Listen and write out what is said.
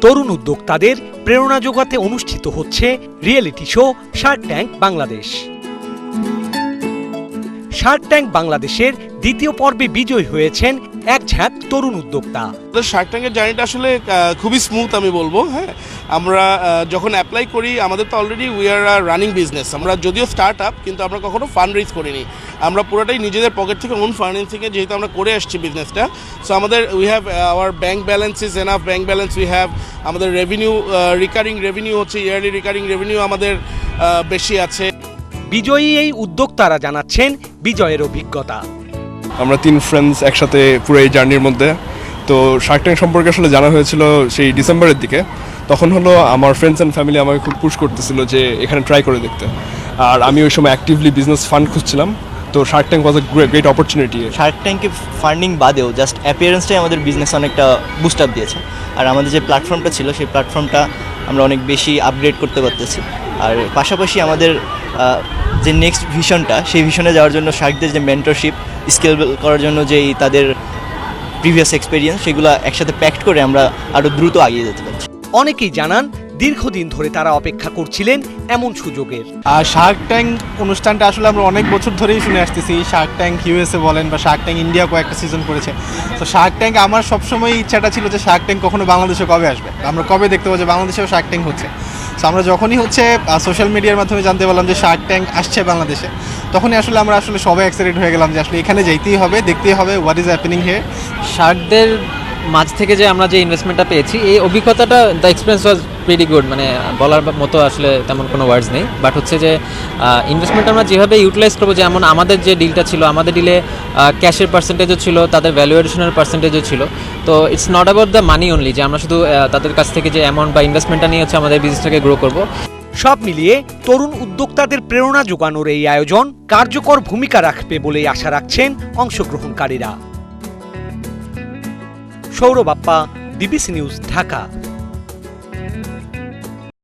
তরুণ উদ্যোক্তাদের প্রেরণা যোগাতে অনুষ্ঠিত হচ্ছে reality show Shark Tank Bangladesh. Shark Tank বাংলাদেশের দ্বিতীয় পর্বে বিজয়ী হয়েছেন এক ঝাঁক তরুণ উদ্যোক্তা। শার্ক ট্যাঙ্কের জার্নিটা আসলে খুবই স্মুথ আমি বলব হ্যাঁ? আমরা যখন অ্যাপ্লাই করি আমাদের তো already we are running business আমরা যদিও স্টার্ট আপ কিন্তু আমরা কখনো ফান্ড রেজ করিনি। আমরা পুরোটাই নিজেদের পকেট থেকে ওন ফাইন্যান্সিংয়ে যেহেতু আমরা করে আসছি বিজনেসটা সো আমাদের we have our bank balance is enough bank balance we have আমাদের রেভিনিউ রিকারিং রেভিনিউ হচ্ছে ইয়ারলি রিকারিং রেভিনিউ আমাদের বেশি আছে। বিজয়ী এই উদ্যোক্তারা জানাচ্ছেন বিজয়ের অভিজ্ঞতা। আমরা তিন ফ্রেন্ডস একসাথে পুরো এই জার্নির মধ্যে। তো শার্ক ট্যাঙ্ক সম্পর্কে আসলে জানা হয়েছিল সেই ডিসেম্বরের দিকে। তখন হলো আমার ফ্রেন্ডস অ্যান্ড ফ্যামিলি আমাকে খুব পুশ করতেছিল যে এখানে ট্রাই করে দেখতে। আর আমি ওই সময় অ্যাক্টিভলি বিজনেস ফান্ড খুঁজছিলাম। তো Shark Tank was a great opportunity Shark ট্যাঙ্কে ফান্ডিং বাদেও জাস্ট অ্যাপিয়ারেন্সটাই আমাদের বিজনেস অনেকটা বুস্ট আপ দিয়েছে। আর আমাদের যে প্ল্যাটফর্মটা ছিল, সেই প্ল্যাটফর্মটা আমরা অনেক বেশি আপগ্রেড করতে পারতেছি। আর পাশাপাশি আমাদের যে নেক্সট ভিশনটা সেই ভিশনে যাওয়ার জন্য শার্কদের যে মেন্টরশিপ স্কেল করার জন্য যেই তাদের প্রিভিয়াস এক্সপিরিয়েন্স সেগুলো একসাথে প্যাক্ট করে আমরা আরও দ্রুত আগিয়ে যেতে পারছি। অনেকেই জানান দীর্ঘদিন ধরে তারা অপেক্ষা করছিলেন এমন সুযোগের। আর শার্ক ট্যাঙ্ক অনুষ্ঠানটা আসলে আমরা অনেক বছর ধরেই শুনে আসতেছি। শার্ক ট্যাঙ্ক ইউএসএ বলেন বা শার্ক ট্যাঙ্ক ইন্ডিয়া কয়েকটা সিজন করেছে। তো শার্ক ট্যাঙ্ক আমার সবসময় ইচ্ছাটা ছিল যে শার্ক ট্যাঙ্ক কখনো বাংলাদেশে কবে আসবে? আমরা কবে দেখতে পাবো যে বাংলাদেশেও শার্ক ট্যাঙ্ক হচ্ছে? তো আমরা যখনই হচ্ছে সোশ্যাল মিডিয়ার মাধ্যমে জানতে পারলাম যে শার্ক ট্যাঙ্ক আসছে বাংলাদেশে, তখনই আসলে আমরা আসলে সবাই এক্সাইটেড হয়ে গেলাম যে আসলে এখানে যেতেই হবে, দেখতেই হবে হোয়াট ইজ হ্যাপেনিং হে শার্কদের মাঝ থেকে যে আমরা যে ইনভেস্টমেন্টটা পেয়েছি, এই অভিজ্ঞতাটা the experience was very good মানে বলার মতো আসলে তেমন কোনো ওয়ার্ডস নেই। বাট হচ্ছে যে ইনভেস্টমেন্ট আমরা যেভাবে ইউটিলাইজ করব, যেমন আমাদের যে ডিলটা ছিল, আমাদের ডিলে ক্যাশের পার্সেন্টেজও ছিল, তাদের ভ্যালুয়েশনের পার্সেন্টেজও ছিল। তো it's not about the money only যে আমরা শুধু তাদের কাছ থেকে যে অ্যামাউন্ট বা ইনভেস্টমেন্টটা নিয়ে হচ্ছে আমাদের বিজনেসটাকে গ্রো করব। সব মিলিয়ে তরুণ উদ্যোক্তাদের প্রেরণা যোগানোর এই আয়োজন কার্যকর ভূমিকা রাখবে বলেই আশা রাখছেন অংশগ্রহণকারীরা। Sourav Bappa BBC news Dhaka.